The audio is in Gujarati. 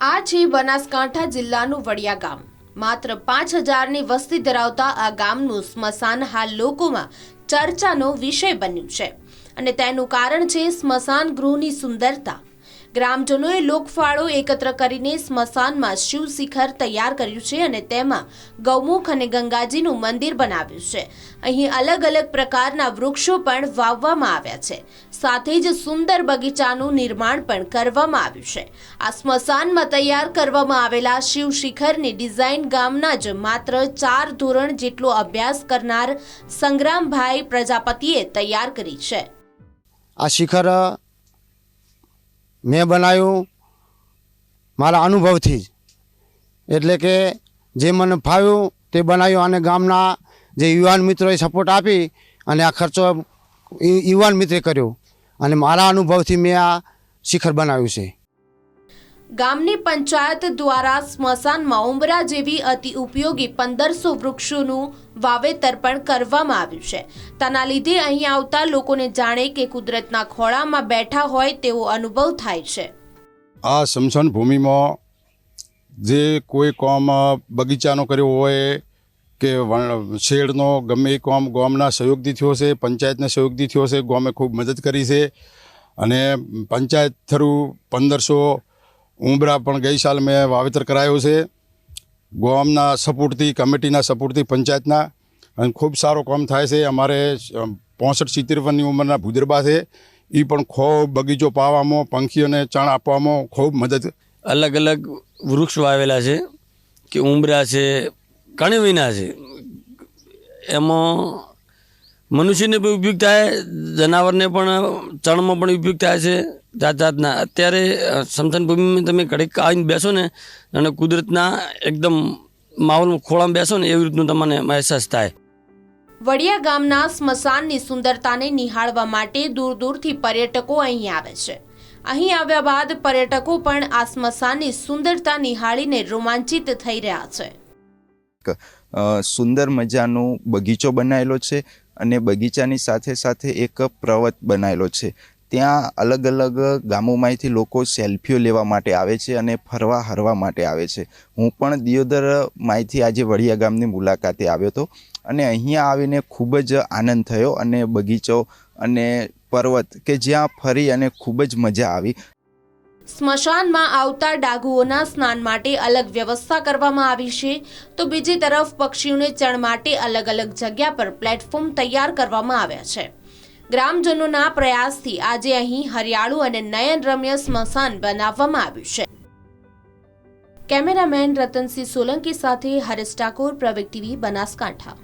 આ છે બનાસકાંઠા જિલ્લાનું વડિયા ગામ. માત્ર પાંચ હજારની વસ્તી ધરાવતા આ ગામનું સ્મશાન હાલ લોકોમાં ચર્ચાનો વિષય બન્યું છે. અને તેનું કારણ છે સ્મશાન ગૃહની સુંદરતા. ગ્રામજનોએ લોકફાળો એકત્ર કરીને સ્મશાનમાં શિવ શિખર તૈયાર કર્યું છે અને તેમાં ગૌમુખ અને ગંગાજીનું મંદિર બનાવ્યું છે. અહીં અલગ અલગ પ્રકારના વૃક્ષો પણ વાવવામાં આવ્યા છે. સાથે જ સુંદર બગીચાનું નિર્માણ પણ કરવામાં આવ્યું છે. આ સ્મશાનમાં તૈયાર કરવામાં આવેલા શિવ શિખરની ડિઝાઇન ગામના જ માત્ર ચાર ધોરણ જેટલો અભ્યાસ કરનાર સંગ્રામભાઈ પ્રજાપતિએ તૈયાર કરી છે. આ શિખર મેં બનાવ્યું મારા અનુભવથી જ. એટલે કે જે મને ફાવ્યું તે બનાવ્યું અને ગામના જે યુવાન મિત્રોએ સપોર્ટ આપી અને આ ખર્ચો યુવાન મિત્રે કર્યો. અને મારા અનુભવથી મેં આ શિખર બનાવ્યું છે. ગામની પંચાયત દ્વારા સ્મશાનમાં ઉંબરા જેવી અતિ ઉપયોગી પંદરસો વૃક્ષોનું વાવેતર પણ કરવામાં આવ્યું છે. તેના લીધે અહીં આવતા લોકોને જાણે કે કુદરતના ખોળામાં બેઠા હોય તેવો અનુભવ થાય છે. આ સ્મશાન ભૂમિમાં જે કોઈ કામ બગીચાનો કર્યો હોય કે શેડનો ગમે એ કામ ગામના સહયોગથી થયો છે, પંચાયતના સહયોગથી થયો છે, ગામે ખૂબ મદદ કરી છે. અને પંચાયત થ્રુ પંદરસો ઉંબરા પણ ગઈ સાલ મેં વાવેતર કરાયો છે. ગોમના સપોર્ટથી કમિટીના સપોર્ટથી પંચાયતના. અને ખૂબ સારો કામ થાય છે. અમારે પોસઠ સિત્તેર વર્ષની ઉંમરના ભૂદરબા છે. એ પણ ખૂબ બગીચો પાવામાં, પંખીઓને ચણ આપવામાં ખૂબ મદદ અલગ અલગ વૃક્ષ વાવેલા છે કે ઉંબરા છે ઘણી વિના છે. એમાં મનુષ્યને પણ ઉપયોગ થાય, જનાવરને પણ ચણમાં પણ ઉપયોગ થાય છે. જાત જાતના અત્યારે સમથન ભૂમિમાં તમે ઘડીક આવીને બેસો ને અને કુદરતના એકદમ માહોલમાં ખોળામાં બેસો ને એવી રીતનું તમને અહેસાસ થાય. વડિયા ગામના સ્મશાનની સુંદરતાને નિહાળવા માટે દૂર દૂરથી પર્યટકો અહીં આવે છે. અહીં આવ્યા બાદ પર્યટકો પણ આ સ્મશાનની સુંદરતા નિહાળીને રોમાંચિત થઈ રહ્યા છે. સુંદર મજાનો બગીચો બનાવેલો છે અને બગીચાની સાથે સાથે એક પર્વત બનાવેલો છે. ત્યાં અલગ અલગ ગામોમાંથી લોકો સેલ્ફીઓ લેવા માટે આવે છે અને ફરવા હરવા માટે આવે છે. હું પણ દિયોદર માહિતી આજે વડિયા ગામની મુલાકાતે આવ્યો હતો અને અહીંયા આવીને ખૂબ જ આનંદ થયો અને બગીચો અને પર્વત કે જ્યાં ફરી અને ખૂબ જ મજા આવી. સ્મશાનમાં આવતા ડાઘુઓના સ્નાન માટે અલગ વ્યવસ્થા કરવામાં આવી છે. તો બીજી તરફ પક્ષીઓને ચણ માટે અલગ અલગ જગ્યા પર પ્લેટફોર્મ તૈયાર કરવામાં આવ્યા છે. ગ્રામજનોના પ્રયાસથી આજે અહીં હરિયાળું અને નયનરમ્ય સ્મશાન બનાવવામાં આવ્યું છે. કેમેરામેન રતનસિંહ સોલંકી સાથે હરેશ ઠાકોર પ્રવેગ ટીવી બનાસકાંઠા.